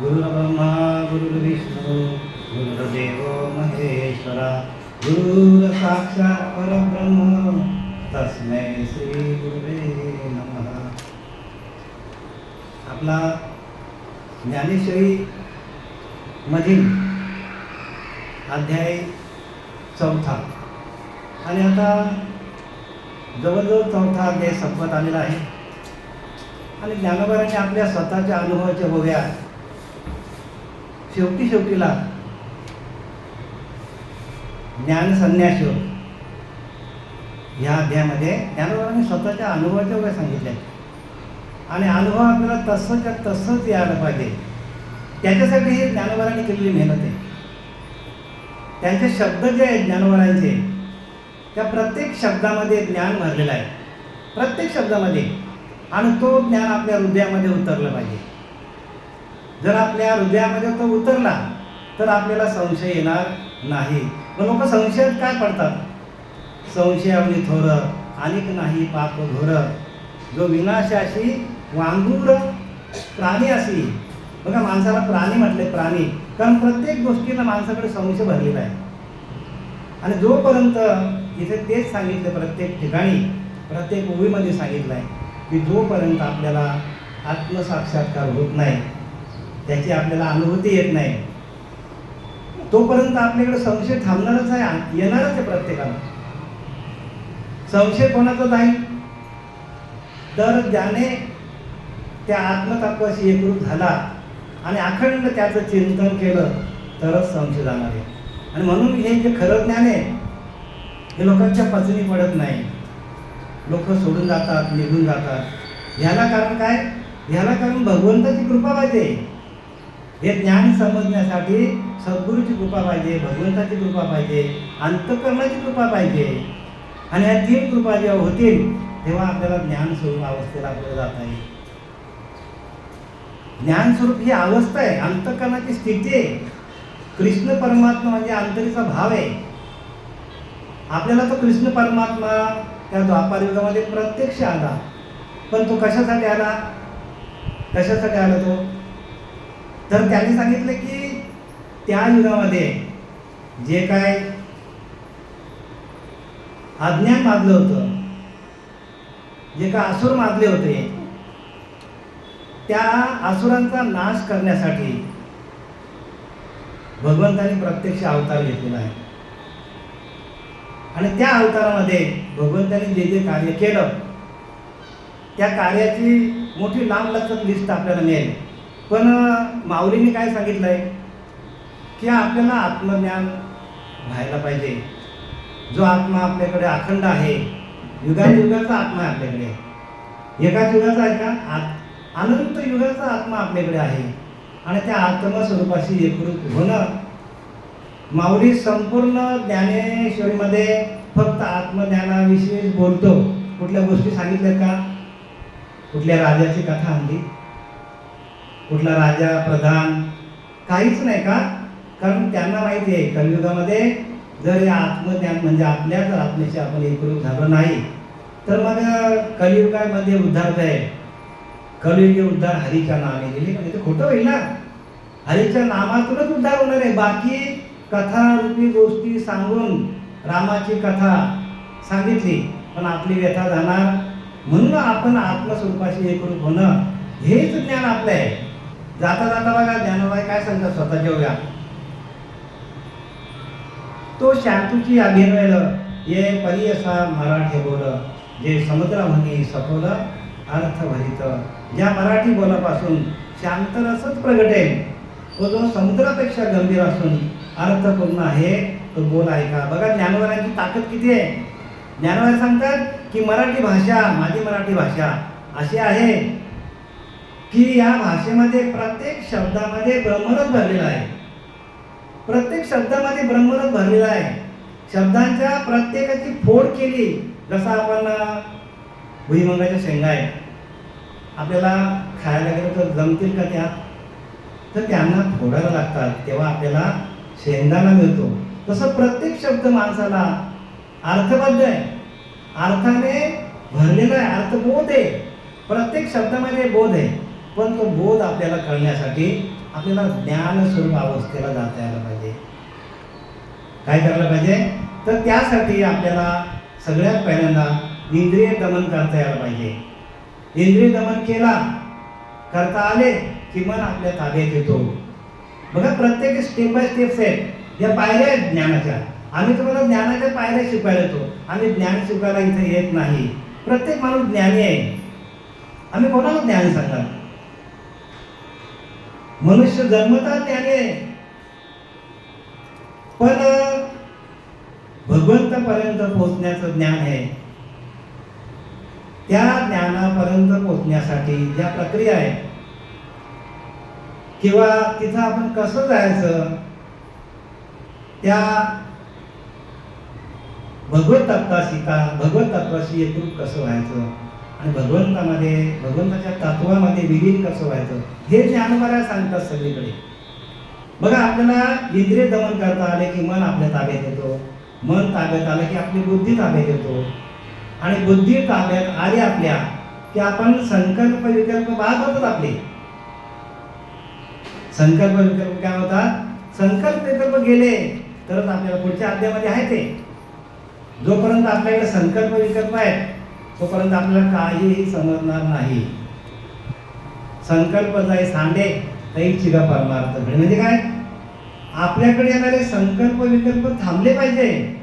गुरुर्ब्रह्मा गुरुर्विष्णू गुरुर्देव महेश्वरा गुरुर साक्षात परब्रह्म तस्मै श्री गुरुवे नम. आपला ज्ञानेश्वरी मधील अध्याय चौथा. आणि आता जवळजवळ चौथा अध्याय संपत आलेला आहे. आणि ज्ञानोबारांनी आपल्या स्वतःच्या अनुभवाच्या गोव्या शेवटी शेवटीला ज्ञान संन्यास योग. ह्या अध्यायामध्ये ज्ञानोबांनी स्वतःच्या अनुभवाच्या वगैरे सांगितल्या. आणि अनुभव आपल्याला तसंच्या तसंच यायला पाहिजे. त्याच्यासाठी हे ज्ञानोबारांनी केलेली मेहनत आहे. त्यांचे शब्द जे आहेत ज्ञानोबारांचे त्या प्रत्येक शब्दामध्ये ज्ञान भरलेलं आहे. प्रत्येक शब्दामध्ये. आणि तो ज्ञान आपल्या हृदयामध्ये उतरलं पाहिजे. जर आपल्या हृदयामध्ये तो उतरला तर आपल्याला संशय येणार नाही. मग लोक संशयात काय पडतात? संशयावनी थोर अनेक नाही पाप घोर. जो विनाशाशी वांगूर प्राणी असी बघा माणसाला प्राणी म्हटले प्राणी. कारण प्रत्येक गोष्टीला माणसाकडे संशय भरलेला आहे. आणि जोपर्यंत इथे तेच सांगितलं प्रत्येक ठिकाणी प्रत्येक ओळीमध्ये सांगितलं आहे की जोपर्यंत आपल्याला आत्मसाक्षात्कार होत नाही त्याची आपल्याला अनुभूती येत नाही. तोपर्यंत आपल्याकडे संशय थांबणारच आहे येणारच आहे प्रत्येकाला. संशय कोणाचा नाही तर ज्याने त्या आत्मतत्वाशी एकरूप झाला आणि अखंड त्याचं चिंतन केलं तरच संशय जाणार आहे. आणि म्हणून हे जे खरं ज्ञान आहे हे लोकांच्या पचनी पडत नाही. लोक सोडून जातात निघून जातात. ह्याला कारण काय? ह्याला कारण भगवंताची कृपा पाहिजे. हे ज्ञान समजण्यासाठी सद्गुरूची कृपा पाहिजे भगवंताची कृपा पाहिजे अंतकरणाची कृपा पाहिजे. आणि ह्या तीन कृपा जेव्हा होतील तेव्हा आपल्याला ज्ञान स्वरूप अवस्थेला आपल्याला जाता येईल. ज्ञान स्वरूप ही अवस्था आहे अंतकरणाची स्थिती आहे. कृष्ण परमात्मा म्हणजे अंतरीचा भाव आहे. आपल्याला तो कृष्ण परमात्मा त्या द्वापार युगामध्ये प्रत्यक्ष आला. पण तो कशासाठी आला? कशासाठी आला तो? तर त्यांनी सांगितलं की त्या युगामध्ये जे काय अज्ञान माजलं होतं जे काय असुर माजले होते त्या असुरांचा नाश करण्यासाठी भगवंताने प्रत्यक्ष अवतार घेतलेला आहे. आणि त्या अवतारामध्ये भगवंताने जे जे कार्य केलं त्या कार्याची मोठी लांब लचक लिस्ट आपल्याला मिळेल. पण माऊलीने काय सांगितलं आहे की आपल्याला आत्मज्ञान व्हायला पाहिजे. जो आत्मा आपल्याकडे अखंड आहे युगायुगाचा आत्मा आपल्याकडे एकाच युगाचा आहे का? अनंत युगाचा आत्मा आपल्याकडे आहे. आणि त्या आत्मस्वरूपाशी एकरूप होणं माऊली संपूर्ण ज्ञानेश्वरीमध्ये फक्त आत्मज्ञानाविषयी बोलतो. कुठल्या गोष्टी सांगितल्या का? कुठल्या राजाची कथा आणली? कुठला राजा प्रधान काहीच नाही का? कारण त्यांना माहिती आहे कलियुगामध्ये जर या आत्मज्ञान म्हणजे आपल्याच आत्म्याशी आपण एकरूप झालो नाही तर मग कलियुगामध्ये उद्धार आहे कलियुगी उद्धार हरीच्या नावाने गेले म्हणजे ते खोटं होईल ना? हरीच्या नामातूनच उद्धार होणार आहे. बाकी कथा रूपी गोष्टी सांगून रामाची कथा सांगितली पण आपली व्यथा जाणार. म्हणून आपण आत्मस्वरूपाशी एकरूप होणं हेच ज्ञान आपलं आहे. जाता जाता बघा ज्ञानोबाई काय सांगतात स्वतःच्या उद्या तो शांतूची अभिनवेल ये परी असा मराठी बोल जे समुद्र म्हणी सखोल अर्थ भरित. ज्या मराठी बोलापासून शांत रसच प्रगटेल तो जो समुद्रापेक्षा गंभीर असून अर्थपूर्ण आहे तो बोल ऐका. बघा ज्ञानवरांची ताकद किती आहे? ज्ञानवर सांगतात की मराठी भाषा माझी मराठी भाषा अशी आहे की या भाषेमध्ये प्रत्येक शब्दामध्ये ब्रह्मरस भरलेला आहे. प्रत्येक शब्दामध्ये ब्रह्मरस भरलेला आहे. शब्दांच्या प्रत्येकाची फोड केली जसं आपण भुईमंगाच्या शेंगा आहे आपल्याला खायला गेलं तर जमतील का त्या? तर त्यांना फोडायला लागतात. तेव्हा आपल्याला शेंगदाणा मिळतो. तसं प्रत्येक शब्द माणसाला अर्थबद्ध आहे. अर्थाने भरलेला आहे. अर्थबोध आहे. प्रत्येक शब्दामध्ये बोध आहे. पण तो बोध आपल्याला कळण्यासाठी आपल्याला ज्ञान स्वरूप अवस्थेला जाता यायला पाहिजे. काय करायला पाहिजे? तर त्यासाठी आपल्याला सगळ्यात पहिल्यांदा इंद्रिय दमन करता यायला पाहिजे. इंद्रिय दमन केला करता आले की मन आपल्या ताब्यात येतो. बघा प्रत्येक स्टेप बाय स्टेप्स आहेत या पायऱ्या आहेत ज्ञानाच्या. आम्ही तुम्हाला ज्ञानाच्या पायऱ्या शिकवायला येतो. आम्ही ज्ञान शिकवायला इथे येत नाही. प्रत्येक माणूस ज्ञानी आहे. आम्ही कोणाला ज्ञान सांगणार? मनुष्य जन्मता त्याने. पण भगवंतापर्यंत पोहोचण्याचं ज्ञान आहे. त्या ज्ञानापर्यंत पोहोचण्यासाठी ज्या प्रक्रिया आहेत किंवा तिथं आपण कसं जायचं त्या भगवत तत्वाशी का भगवत तत्वाशी एकरूप कसं व्हायचं आणि भगवंतामध्ये भगवंताच्या तत्वामध्ये विलीन कसं व्हायचं? हे ज्ञानमार्या सांगतात सगळीकडे. बघा आपल्याला इंद्रिय दमन करता आले की मन आपल्या ताब्यात येतो. मन ताब्यात आलं की आपली बुद्धी ताब्यात येतो. आणि बुद्धी ताब्यात आली आपल्या की आपण संकल्प विकल्प बाद होतात आपले. संकल्प विकल्प काय होतात? संकल्प विकल्प गेले तरच आपल्याला पुढच्या अध्यामध्ये आहे ते. जोपर्यंत आपल्याकडे संकल्प विकल्प आहेत तोपर्यंत आपल्याला काहीही समजणार नाही. संकल्प जाई सांडे तरी चिगा परमार्थ घडे. म्हणजे काय? आपल्याकडे येणारे संकल्प विकल्प थांबले पाहिजे.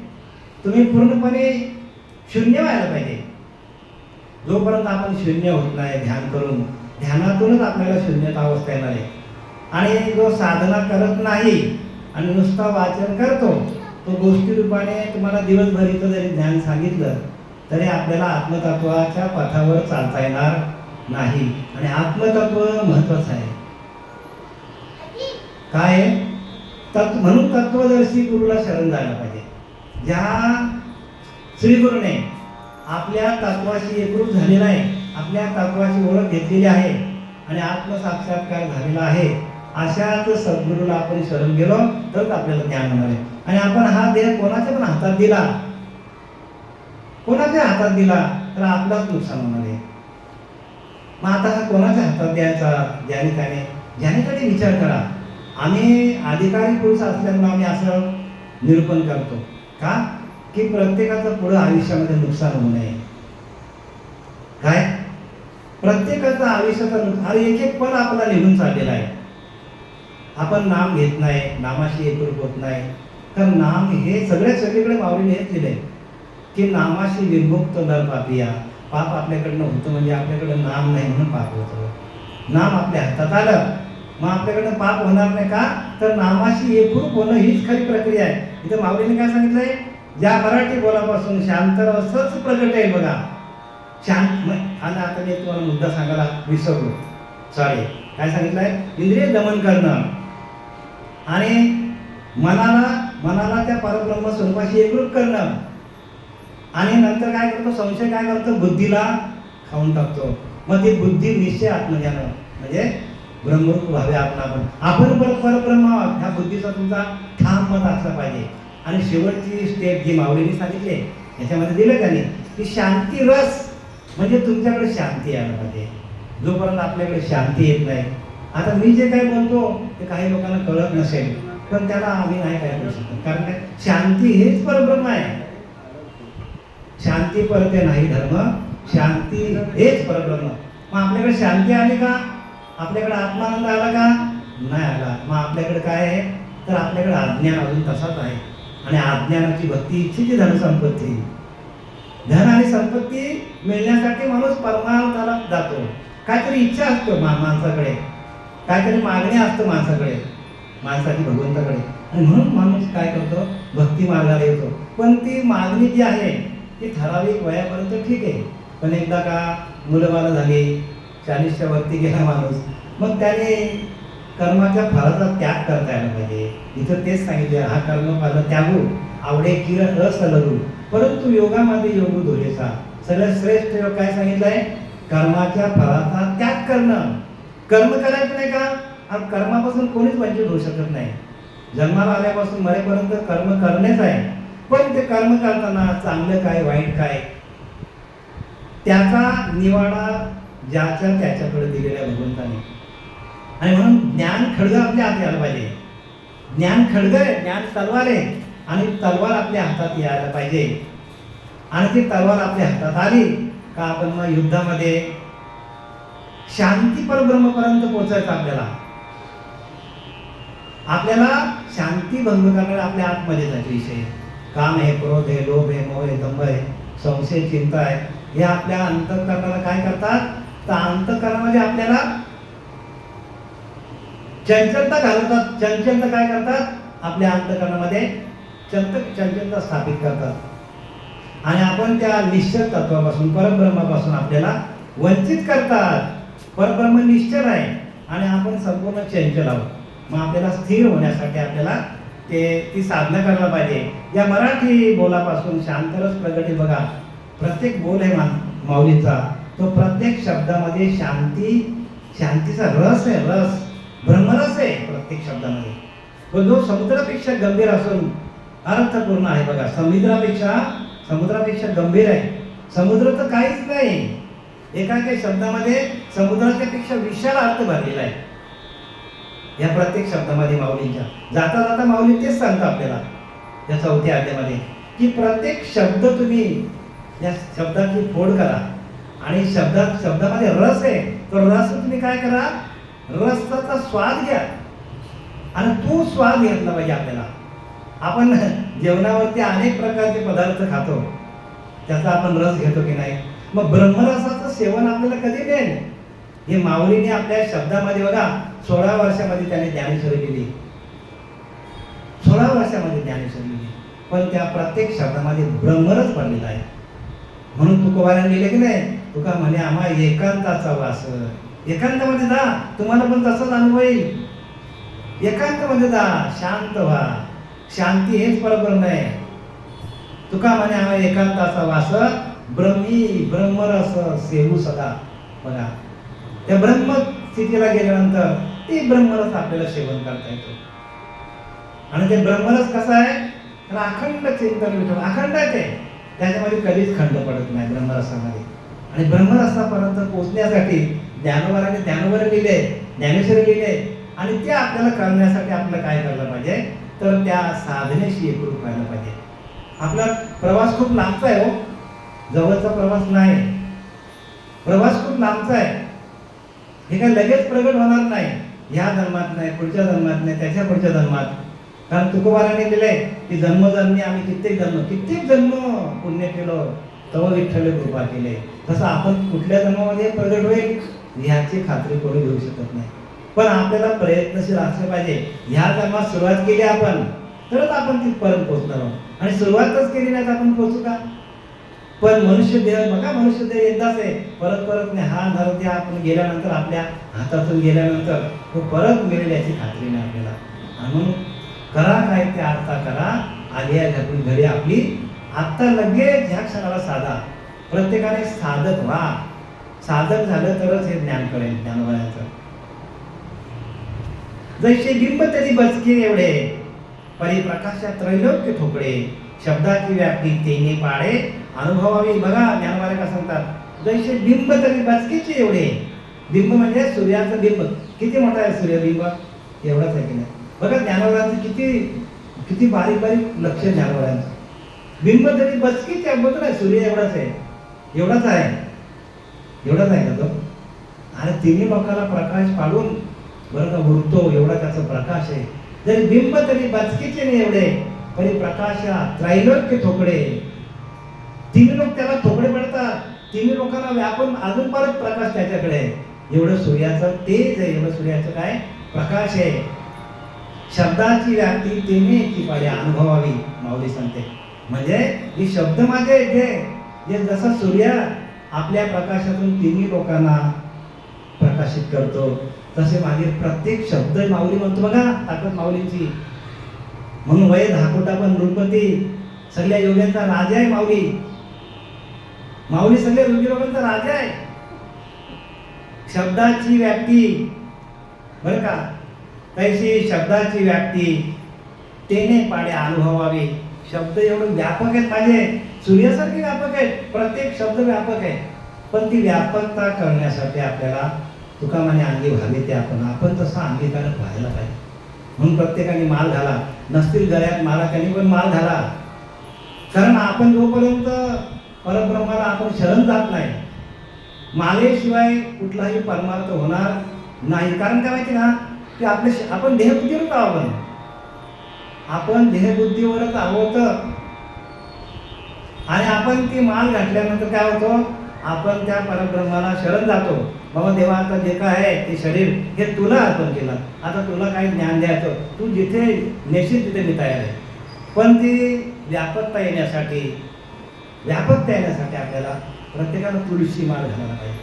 तुम्ही पूर्णपणे शून्य व्हायला पाहिजे. जोपर्यंत आपण शून्य होत नाही ध्यान करून ध्यानातूनच आपल्याला शून्यता अवस्था येणार आहे. आणि जो साधना करत नाही आणि नुसता वाचन करतो तो गोष्टी रूपाने तुम्हाला दिवसभरीचं जरी ध्यान सांगितलं तरी आपल्याला आत्मतत्वाच्या पथावर चालता येणार नाही. आणि आत्मतत्व महत्वाचं आहे. काय? आहे? तत्व म्हणून तत्वदर्शी गुरुला शरण जायला पाहिजे. ज्या श्री गुरुने आपल्या तत्वाशी एकरूप झालेला आहे आपल्या तत्वाची ओळख घेतलेली आहे आणि आत्मसाक्षात्कार झालेला आहे अशाच सद्गुरूला आपण शरण गेलो तरच आपल्याला ज्ञान होणार आहे. आणि आपण हा देह कोणाच्या पण हातात दिला कोणाच्या हातात दिला तर आपलाच नुकसान होणार आहे. मग आता हा कोणाच्या हातात द्यायचा? ज्याने त्याने ज्याने त्याने विचार करा. आम्ही अधिकारी पुरुष असल्यामुळे आम्ही असं निरूपण करतो. का? की प्रत्येकाचं पुढं आयुष्यामध्ये नुकसान होऊ नये. काय? प्रत्येकाचं आयुष्याचं नुक- अरे एक एक पल आपला निघून चाललेला आहे. आपण नाम घेत नाही नामाशी एकरूप होत नाही. तर नाम हे सगळ्या सगळीकडे माऊलीने हेच आहे की नामाशी विमुक्त नर पापिया पाप आपल्याकडनं होतं म्हणजे आपल्याकडं नाम नाही म्हणून पाप होतं. नाम आपल्या हातात आलं मग आपल्याकडनं पाप होणार नाही का? तर नामाशी एकरूप होणं हीच खरी प्रक्रिया आहे. इथं माऊलीने काय सांगितलंय? ज्या मराठी बोलापासून शांत असंच प्रगट आहे बघा. शांत आणि आता मी तुम्हाला मुद्दा सांगायला विसरलो. सॉरी काय सांगितलंय? इंद्रिय दमन करणं. आणि मनाला मनाला त्या परब्रह्म स्वरूपाशी एकरूप करणं. आणि नंतर काय करतो संशय काय करतो बुद्धीला खाऊन टाकतो. मग ती बुद्धी निश्चय आत्मज्ञान म्हणजे ब्रह्मरूप व्हावे आपण. आपण आपण पण परब्रह्म ह्या बुद्धीचा तुमचा ठाम मत असला पाहिजे. आणि शेवटची स्टेप जी माऊलीने सांगितली याच्यामध्ये दिलं त्याने की शांती रस म्हणजे तुमच्याकडे शांती यायला पाहिजे. जोपर्यंत आपल्याकडे शांती येत नाही. आता मी जे काही बोलतो ते काही लोकांना कळत नसेल पण त्याला आम्ही नाही काय करू शकतो. कारण काय? शांती हेच परब्रह्म आहे. शांती परते नाही धर्म. शांती हेच परब्रह्म मग आपल्याकडे शांती आली का? आपल्याकडे आत्मानंद आला का? नाही आला. मग आपल्याकडे काय आहे? तर आपल्याकडे अज्ञान अजून तसाच आहे. आणि अज्ञानाची भक्ती इच्छेची धनसंपत्ती. धन आणि संपत्ती मिळण्यासाठी माणूस परमार्थाला जातो. काहीतरी इच्छा असतो मा माणसाकडे. काहीतरी मागणी असतं माणसाकडे. माणसाची भगवंताकडे. आणि म्हणून माणूस काय करतो? भक्ती मार्गाला येतो. पण ती मागणी जी आहे की ठराविक वयापर्यंत ठीक आहे. पण एकदा का मुलं बाळं झाली चाळीसच्या वरती गेला माणूस मग त्याने कर्माच्या फळाचा त्याग करता यायला पाहिजे. इथं तेच सांगितले हा कर्म फळ त्यागू आवडे किरण रस असलरू परंतु योगामध्ये योग धोरेचा. सगळ्यात श्रेष्ठ योग काय सांगितलंय? कर्माच्या फळाचा त्याग करणं. कर्म करायचं नाही का? आणि कर्मापासून कोणीच वंचित होऊ शकत नाही. जन्माला आल्यापासून मरेपर्यंत कर्म करणेच आहे. पण ते कर्म करताना चांगलं काय वाईट काय त्याचा निवाडा ज्याच्या त्याच्याकडे दिलेल्या भगवंताने. आणि म्हणून ज्ञान खडग आपल्या हाती आलं पाहिजे. ज्ञान खडग आहे ज्ञान तलवार आहे आणि तलवार आपल्या हातात यायला पाहिजे. आणि ती तलवार आपल्या हातात आली का आपण मग युद्धामध्ये शांती परब्रह्मपर्यंत पोहोचायचं आपल्याला. आपल्याला शांती भंग करणारे आपल्या आतमध्ये जायचे विषय. काम आहे क्रोध आहे लोभ आहे मोह आहे दंभ आहे संशय चिंता आहे. हे आपल्या अंतकरणाला काय करतात? तर अंतकरणामध्ये आपल्याला चंचलता घालवतात. चंचलता काय करतात? आपल्या अंतकरणामध्ये चंत चंचलता स्थापित करतात. आणि आपण त्या निश्चल तत्वापासून परब्रह्मापासून आपल्याला वंचित करतात. परब्रह्म निश्चल आहे. आणि आपण संपूर्ण चंचल आहोत. मग आपल्याला स्थिर होण्यासाठी आपल्याला ते ती साधना करायला पाहिजे. या मराठी बोलापासून शांतरस प्रगती बघा. प्रत्येक बोल आहे मा माऊलीचा. तो प्रत्येक शब्दामध्ये शांती शांतीचा रस आहे रस. ब्रह्मरस आहे प्रत्येक शब्दामध्ये. पण जो समुद्रापेक्षा गंभीर असून अर्थपूर्ण आहे बघा. समुद्रापेक्षा समुद्रापेक्षा गंभीर आहे. समुद्र तर काहीच नाही. एका काही शब्दामध्ये समुद्राच्या पेक्षा विशाल अर्थ भरलेला आहे. या प्रत्येक शब्दामध्ये माऊलींच्या जाता जाता माऊली तेच सांगता आपल्याला. या चौथ्या अध्यामध्ये की प्रत्येक शब्द तुम्ही या शब्दाची फोड करा. आणि शब्दात शब्दामध्ये रस आहे. तो रस तुम्ही काय करा? रसाचा स्वाद घ्या. आणि तो स्वाद घेतला पाहिजे आपल्याला. आपण जेवणावरती अनेक प्रकारचे पदार्थ खातो. त्याचा आपण रस घेतो की नाही? मग ब्रह्मरसाचं सेवन आपल्याला कधी मिळेल? हे माऊलीने आपल्या शब्दामध्ये बघा. सोळा वर्षामध्ये त्याने ज्ञानेश्वरी केली. सोळा वर्षामध्ये ज्ञानेश्वरी केली. पण त्या प्रत्येक शब्दामध्ये भ्रमरच पडलेला आहे. म्हणून तुकोबाऱ्याने लिहिले की नाही तुका म्हणे आम्हा एकांताचा वास. एकांतामध्ये जा तुम्हाला पण तसाच अनुभव येईल एकांतामध्ये जा शांत व्हा. शांती हेच परब्रह्म आहे तुका म्हणे आम्हा एकांताचा वास ब्रह्मी ब्रह्मरस सेवू सदा. बघा. त्या ब्रह्म स्थितीला गेल्यानंतर ते ब्रह्मरस आपल्याला सेवन करता येतो. आणि ते ब्रह्मरस कसं आहे? त्याला अखंड चिंतन विठ्ठल अखंड आहे ते. त्याच्यामध्ये कधीच खंड पडत नाही ब्रह्मरसामध्ये. आणि ब्रह्मरसापर्यंत पोहोचण्यासाठी ज्ञानोबाराने ज्ञानवर लिहिले ज्ञानेश्वर लिहिले आणि ते आपल्याला करण्यासाठी आपल्याला काय करायला पाहिजे? तर त्या साधनेशी एकरूप व्हायला पाहिजे. आपला प्रवास खूप लांबचा आहे हो. जवळचा प्रवास नाही. प्रवास खूप लांबचा आहे. हे काय लगेच प्रगट होणार नाही. ह्या जन्मात नाही पुढच्या जन्मात नाही त्याच्या पुढच्या जन्मात. कारण तुकोबाराने दिलंय की जन्मजन्मी आम्ही कित्येक जन्म कित्येक जन्म पुण्य केलो तव विठ्ठल कृपा केले. तसं आपण कुठल्या जन्मामध्ये प्रगट होईल ह्याची खात्री कोणी घेऊ शकत नाही. पण आपल्याला प्रयत्नशील असले पाहिजे. ह्या जन्मात सुरुवात केली आपण तरच आपण तिथपर्यंत पोहोचणार आहोत. आणि सुरुवातच केली नाही तर आपण पोहोचू का? पण मनुष्य देह बघा मनुष्य देह एकदाच आहे. परत परत नाही हा द्या आपण गेल्यानंतर आपल्या हातातून गेल्यानंतर तो परत मिळेल याची खात्री नाही आपल्याला. म्हणून करा काय ते आत्ता करा आली आहे घरी आपली. आत्ता लगेच ह्या क्षणाला साधा. प्रत्येकाने साधक व्हा. साधक झालं तरच हे ज्ञान कळेल ज्ञानवयाचं जैसे बिंब तरी बचके एवढे. परिप्रकाशात त्रैलोक्य ठोकळे. शब्दाची व्याप्ती तेने पाडे अनुभवावी. बघा ज्ञानवाले का सांगतात. जैसे बिंब तरी बचकीचे एवढे. बिंब म्हणजे सूर्याचं बिंब. किती मोठा आहे सूर्यबिंब? एवढाच आहे की नाही? बघा ज्ञानवाल्यांचं किती किती बारीक बारीक लक्ष आहे बिंब तरी बचकीचे बघ आहे सूर्य एवढाच आहे. एवढाच आहे. एवढाच आहे का तो? आणि तिन्ही लोकांना प्रकाश पाडून बरं का उरतो एवढा त्याचा प्रकाश आहे. जरी बिंब तरी बचकीचे नाही एवढे तरी प्रकाश त्रैलोक्य थोकडे तिन्ही लोक त्याला थोकडे पडतात. तिन्ही लोकांना व्यापून अजून परत प्रकाश त्याच्याकडे आहे. एवढं सूर्याचं तेज आहे एवढं सूर्याचं काय? प्रकाश आहे. शब्दाची व्याप्ती तेने ती पाहिजे अनुभवावी माऊली सांगते. म्हणजे ही शब्द माझे जे जे जसं सूर्य आपल्या प्रकाशातून तिन्ही लोकांना प्रकाशित करतो तसे माझे प्रत्येक शब्द माऊली म्हणतो बघा ताकद माऊलीची. म्हणून वय धाकोटा पण नृपती सगळ्या योग्यांचा राजा आहे माऊली. माऊली सगळे योगी राजा आहे. शब्दाची व्याप्ती. बरं का? तैशी शब्दाची व्याप्ती. तेने पाडे अनुभवावे. शब्द एवढं व्यापक आहेत माझे. सूर्यासारखे व्यापक आहेत. प्रत्येक शब्द व्यापक आहे. पण ती व्यापकता करण्यासाठी आपल्याला तुका अंगी व्हावे ते आपण. आपण तसं अंगीकारक व्हायला पाहिजे. म्हणून प्रत्येकाने माल घाला. नसतील गळ्यात माला त्यांनी पण माल घाला. कारण आपण जोपर्यंत परब्रह्माला आपण शरण जात नाही. मालेशिवाय कुठलाही परमार्थ होणार नाही. कारण काय माहिती ना की आपले श- आपण देहबुद्धीवरच आहोत आपण आपण देहबुद्धीवरच आहोत. आणि आपण ती माल घातल्यानंतर काय होतो? आपण त्या परब्रह्माला शरण जातो. बाबा देवा आता जे काय आहे ते शरीर हे तुला अर्पण केलं. आता तुला काही ज्ञान द्यायचं. तू जिथे नेशील तिथे मी तयार आहे. पण ती व्यापकता येण्यासाठी व्यापकता येण्यासाठी आपल्याला प्रत्येकानं तुळशी माळ घालायला पाहिजे.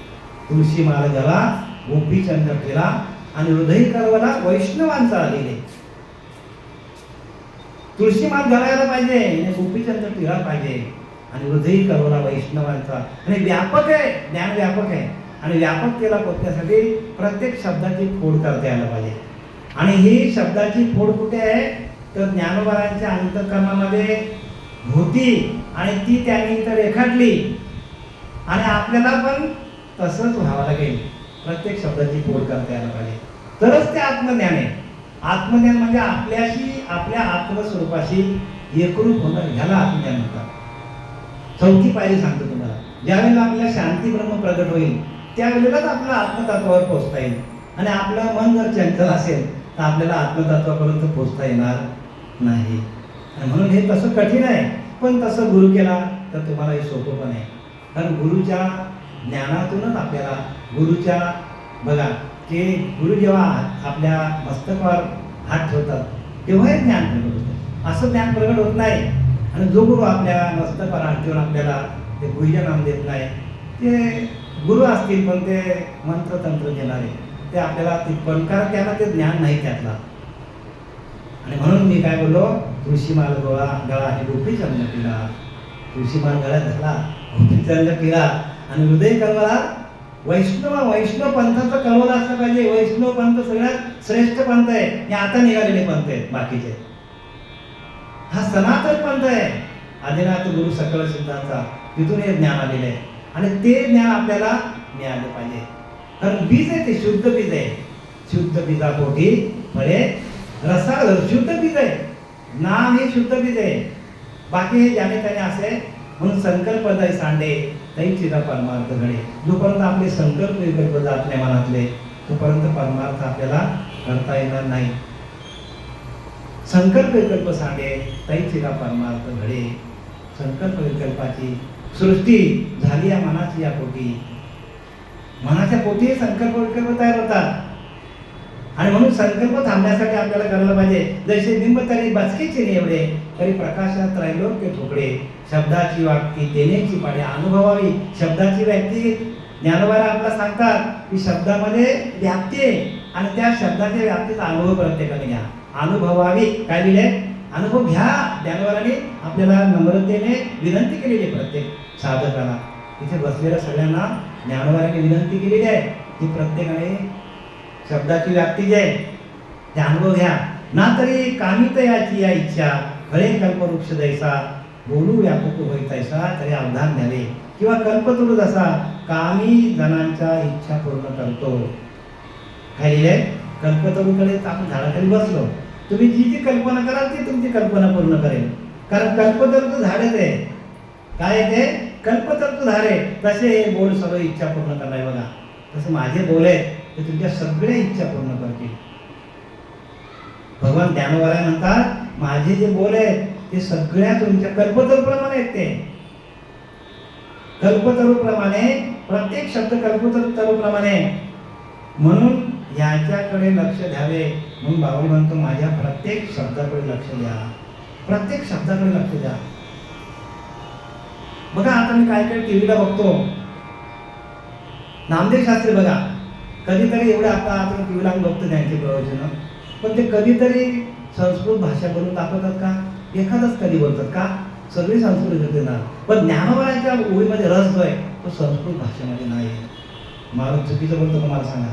तुळशी माळ घाला गोपीचंद केला आणि हृदय करवला वैष्णवांचा आलेले. तुळशी माळ घालायला पाहिजे आणि गोपीचंद टिळा पाहिजे आणि हृदय करवला वैष्णवांचा. आणि व्यापक आहे ज्ञान व्यापक आहे. आणि व्यापकतेला पोचण्यासाठी प्रत्येक शब्दाची फोड करता यायला पाहिजे. आणि ही शब्दाची फोड कुठे आहे? तर ज्ञानोबारांच्या अंतकरणामध्ये होती आणि ती त्यांनी इथं रेखाटली आणि आपल्याला पण तसंच व्हावं लागेल. प्रत्येक शब्दाची फोड करता यायला पाहिजे. तरच ते आत्मज्ञान आहे. आत्मज्ञान म्हणजे आपल्याशी आपल्या आत्मस्वरूपाशी एकरूप होणं ह्याला आत्मज्ञान म्हणतात. चौथी पायरी सांगतो तुम्हाला. ज्यावेळेला आपल्या शांती ब्रह्म प्रगट होईल त्यावेळेलाच आपल्याला आत्मतत्वावर पोहोचता येईल. आणि आपलं मन जर चंचल असेल तर आपल्याला आत्मतत्वापर्यंत पोहोचता येणार नाही. आणि म्हणून हे तसं कठीण आहे पण तसं गुरु केला तर तुम्हाला हे सोपं पण आहे. कारण गुरुच्या ज्ञानातूनच आपल्याला गुरुच्या बघा की गुरु जेव्हा आपल्या मस्तकावर हात ठेवतात तेव्हा हे ज्ञान प्रगट होतं. असं ज्ञान प्रगट होत नाही. आणि जो गुरु आपल्या मस्तकावर हात ठेवून आपल्याला ते गुह्य नाम देत नाही ते गुरु असतील पण ते मंत्र तंत्र ते आपल्याला ते पणकार त्यांना ते ज्ञान नाही त्यातला. आणि म्हणून मी काय बोललो तुळशीमाल गोळा गळा आणि गोपीचंद पिला तुळशीमाल गळ्यात झाला गोपीचंद पिला आणि हृदय कळवला वैष्णव वैष्णव पंथाचा कळवला असलं पाहिजे. वैष्णव पंथ सगळ्यात श्रेष्ठ पंथ आहे. हे आता निघालेले पंथ आहेत बाकीचे. हा सनातन पंथ आहे. आदिनाथ गुरु सकळ सिद्धांचा तिथून हे ज्ञान आलेलं आहे. आणि ते ज्ञान आपल्याला मिळालं पाहिजे. कारण बीज आहे ते शुद्ध बीज आहे. शुद्ध बीजापोटी फळे रसाळ शुद्ध बीज आहे. नाम हे शुद्ध बीज आहे. बाकी हे ज्याने त्याने असे म्हणून संकल्प जाय सांडे तई चिरा परमार्थ घडे. जोपर्यंत आपले संकल्प विकल्प जात नाही मनातले तोपर्यंत परमार्थ आपल्याला करता येणार नाही. संकल्प विकल्प सांडे तई चिरा परमार्थ घडे. संकल्प विकल्पाची सृष्टी झाली या मनाची या पोटी. मनाच्या पोटी संकल्प विकल्प तयार होतात. आणि म्हणून संकल्प थांबण्यासाठी आपल्याला करायला पाहिजे. जसे निंब तरी बचकीचे एवढे तरी प्रकाशात राहिलो ते ठोकळे शब्दाची वाक्ती देण्याची पाणी अनुभवावी. शब्दाची व्यक्ती ज्ञानोबारा आपल्याला सांगतात की शब्दामध्ये व्याप्ती आहे आणि त्या शब्दाच्या व्याप्तीचा अनुभव प्रत्येकाने घ्या. अनुभवावी. काय लिहिले? अनुभव घ्या. ज्ञानोबाने आपल्याला नम्रतेने विनंती केलेली आहे प्रत्येक साधकाला. इथे बसलेल्या सगळ्यांना ज्ञानोबाने विनंती केलेली आहे की प्रत्येकाने शब्दाची व्याप्ती जे आहे ते अनुभव घ्या. ना तरी कामित याची या इच्छा खरे कल्पवृक्ष द्यायचा बोलू व्यापक होई तैसा तरी अवधान झाले किंवा कल्पतरू जसा कामी जणांच्या इच्छा पूर्ण करतो. काय लिहिलंय कल्पतरूकडे आपण झाडाखाली बसलो. तुम्ही जी जी कल्पना कराल ती तुमची कल्पना पूर्ण करेल. कारण कल्पतरू झाडच आहे. काय आहे ते? कल्पतरूचं झाले तसे हे बोल सर्व इच्छा पूर्ण करणार बघा. तसं माझे बोल आहेत. ते तुमच्या सगळ्या इच्छा पूर्ण करतील. भगवान ज्ञानवाला म्हणतात माझे जे बोल आहेत ते सगळ्या तुमच्या कल्पतरूप्रमाणे आहेत ते. कल्पतरूप्रमाणे प्रत्येक शब्द कल्पतरूप्रमाणे. म्हणून याच्याकडे लक्ष द्यावे. म्हणून बाबू म्हणतो माझ्या प्रत्येक शब्दाकडे लक्ष द्या. प्रत्येक शब्दाकडे लक्ष द्या. बघा आता मी काय काय टीव्हीला बघतो. नामदेव शास्त्री बघा. कधीतरी एवढं आता आपण टीव्हीला बघतो त्यांचे प्रवचन. पण ते कधीतरी संस्कृत भाषा करून दाखवतात का? एखादंच कधी बोलतात का? सगळी संस्कृत होते ना पण ज्ञानोबाच्या ओळीमध्ये रस जो आहे तो संस्कृत भाषेमध्ये नाही. मला चुकीचं बोलतो का मला सांगा?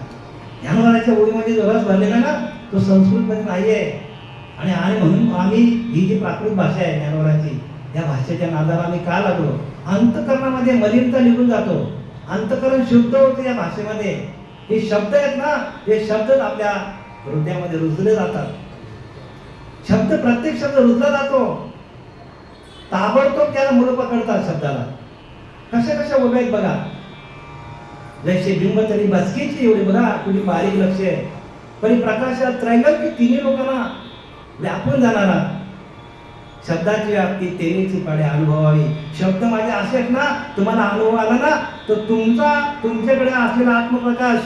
ज्ञानोबाच्या ओळीमध्ये जो रस भरलेला ना तो संस्कृतमध्ये नाही आहे आणि आणि म्हणून आम्ही ही जी प्राकृत भाषा आहे ज्ञानोबाची या भाषेच्या नादाला आम्ही का लागलो? अंतकरणामध्ये मलिनता निघून जातो. अंतकरण शुद्ध होतं या भाषेमध्ये. हे शब्द आहेत ना हे शब्दच आपल्या हृदयामध्ये रुजले जातात. शब्द प्रत्येक शब्द रुजला जातो. ताबडतोब त्याला मुलं पकडतात शब्दाला. कशा कशा उभ्या आहेत बघा. जैसे बिंब तरी बसकीची एवढी बघा कुणी बारीक लक्ष आहे. पण प्रकाशात त्रैलोक्य तिन्ही लोकांना व्यापून जाणारा. शब्दाची व्याप्ती तेनेची पाडे अनुभवावी. शब्द माझे असे आहेत ना तुम्हाला अनुभव आला ना तर तुमचा तुमच्याकडे असलेला आत्मप्रकाश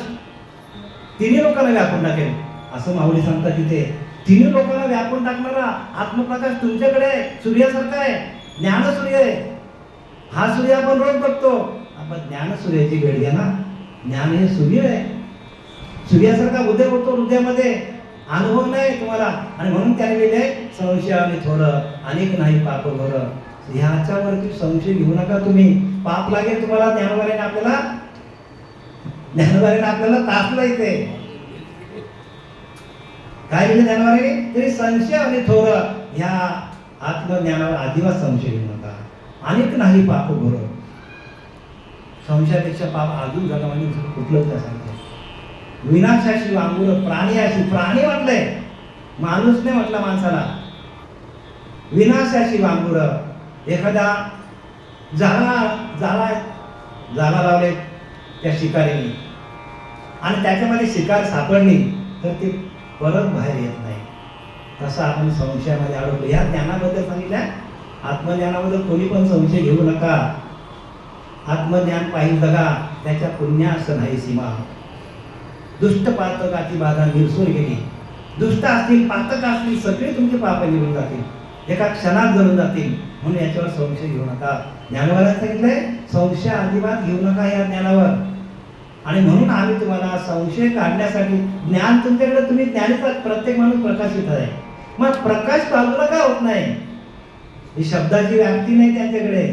तिन्ही लोकांना व्यापून टाकेल. असं माऊली सांगतात तिथे तिन्ही लोकांना व्यापून टाकणारा आत्मप्रकाश तुमच्याकडे आहे. सूर्यासारखा आहे. ज्ञान सूर्य आहे. हा सूर्य आपण रोज बघतो. आपण ज्ञान सूर्याची भेट घ्या ना. ज्ञान हे सूर्य आहे. सूर्यासारखा उदय होतो हृदयामध्ये. अनुभव नाही तुम्हाला. आणि म्हणून त्याने लिहिले संशय आणि थोडं अनेक नाही पाप भर ह्याच्यावरती संशय घेऊ नका तुम्ही. पाप लागेल तुम्हाला ज्ञानवाऱ्याने आपल्याला ज्ञानवाऱ्याने आपल्याला तासला येते काय लिहिलं ज्ञानवाऱ्याने तरी संशय आणि थोर ह्या आत्मज्ञानावर अजिबात संशय घेऊ नका. अनेक नाही पाप भर संशयापेक्षा पाप अजून जगामध्ये म्हणजे उपलब्ध नाही सांगतो विनाशाशी वांगुर प्राणी अशी प्राणी म्हटलंय माणूस नाही म्हटलं माणसाला. विनाशाशी वांगुर एखादा झाला झाला जाला लावले त्या शिकारीने. आणि त्याच्यामध्ये शिकार सापडली तर ते परत बाहेर येत नाही. तसं आपण संशयामध्ये अडकलो या ज्ञानाबद्दल सांगितल्या. आत्मज्ञानाबद्दल कोणी पण संशय घेऊ नका. आत्मज्ञान पाहिजे जगा त्याच्या पुण्यास नाही सीमा. दुष्ट पातकाची बाधा निरसून गेली. दुष्ट असतील पातक असतील सगळे तुमचे पाप निघून जातील. एका क्षणात जळून जातील. म्हणून याच्यावर संशय घेऊ नका. ज्ञानवारात सांगितलंय संशय अजिबात घेऊ नका या ज्ञानावर. आणि म्हणून आम्ही तुम्हाला संशय काढण्यासाठी ज्ञान तुमच्याकडे तुम्ही ज्ञानीचा प्रत्येक माणूस प्रकाशित आहे. मग प्रकाश बाजूला का होत नाही? ही शब्दाची व्याप्ती नाही त्यांच्याकडे.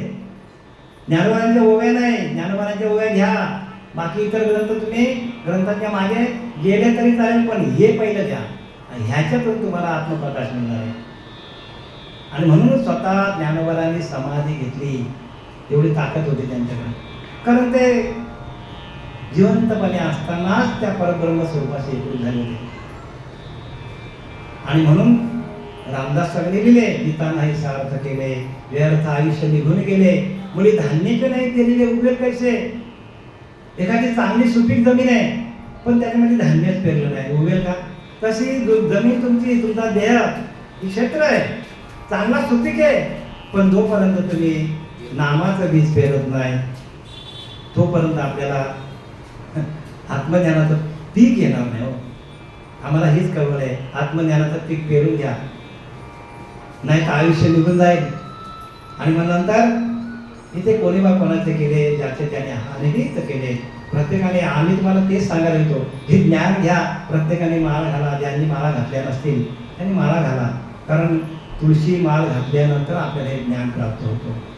ज्ञानवानांच्या ओव्या नाही ज्ञानवानांच्या ओव्या घ्या. बाकी इतर ग्रंथ तुम्ही ग्रंथाच्या मागे गेले तरी चालेल पण हे पहिलं द्या ह्याच्यातून तुम्हाला आत्मप्रकाश मिळणार आहे. आणि म्हणून स्वतः ज्ञानवरांनी समाधी घेतली. एवढी ताकद होती त्यांच्याकडे. कारण ते जिवंतपणे असतानाच त्या परब्रह्म स्वरूपाशी एकूण झाले होते. आणि म्हणून रामदास सगळे लिहिले गीता नाही सार्थ केले व्यर्थ आयुष्य निघून गेले मुली धान्याचे नाही केलेले उभे कैसे एखादी चांगली सुपीक जमीन आहे पण त्याच्यामध्ये धान्यच पेरलं नाही उभे का? तशी जमीन तुमची तुमचा देह ही क्षेत्र आहे. चांगला सुपीक आहे पण जोपर्यंत तुम्ही नामाचं बीज पेरत नाही. तोपर्यंत आपल्याला आत्मज्ञानाचं पीक येणार नाही हो. आम्हाला हेच कळवलं आहे. आत्मज्ञानाचं पीक पेरून घ्या. नाही तर आयुष्य निघून जाईल. आणि मग नंतर इथे कोणी बा कोणाचे केले ज्याचे त्याने अनेक केले. प्रत्येकाने आम्ही तुम्हाला तेच सांगायला येतो. हे ज्ञान घ्या. प्रत्येकाने माळा घाला. ज्यांनी माळा घातल्या नसतील त्यांनी माळा घाला. कारण तुळशी माळ घातल्यानंतर आपल्याला हे ज्ञान प्राप्त होतो.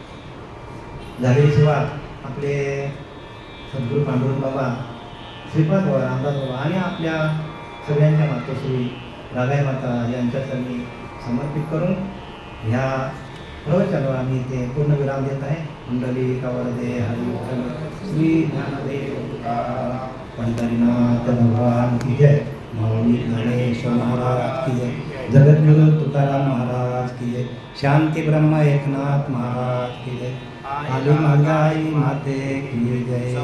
झालेली सेवा आपले सद्गुरू पांडुरंग बाबा श्रीपाद बाबा रामदास बाबा आणि आपल्या सगळ्यांच्या मातोश्री राधाई माता यांच्या सर्वी समर्पित करून ह्या प्रवचनावर आम्ही ते पूर्ण विराम देत आहे. कुंडली कवरदे हरी श्री ज्ञानदेव पंढरीनाथ भगवान की जय. माऊली गणेश महाराज की जय. जगद्गुरु तुकाराम महाराज की जय. शांती ब्रह्म एकनाथ महाराज की जय. आली मागाई माते की जय.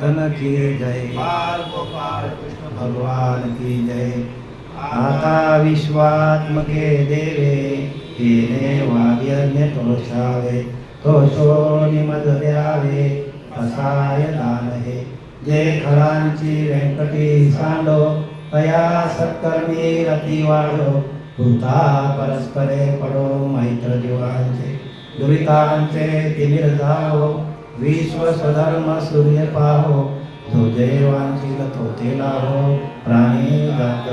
तन की जय. भगवान की जय. आता विश्वात्मके देवे येणे वाग्यज्ञ तोषावे तोषो निमद द्यावे असाय दान हे जे खळांची व्यंकटी सांडो तया सत्कर्मी रती वाढो. भूता परस्परे पडो मैत्र जीवांचे दुरितांचे तिमिर विश्व स्वधर्म सूर्य पाहो जो जयवांची तो ते लाहो प्राणी जात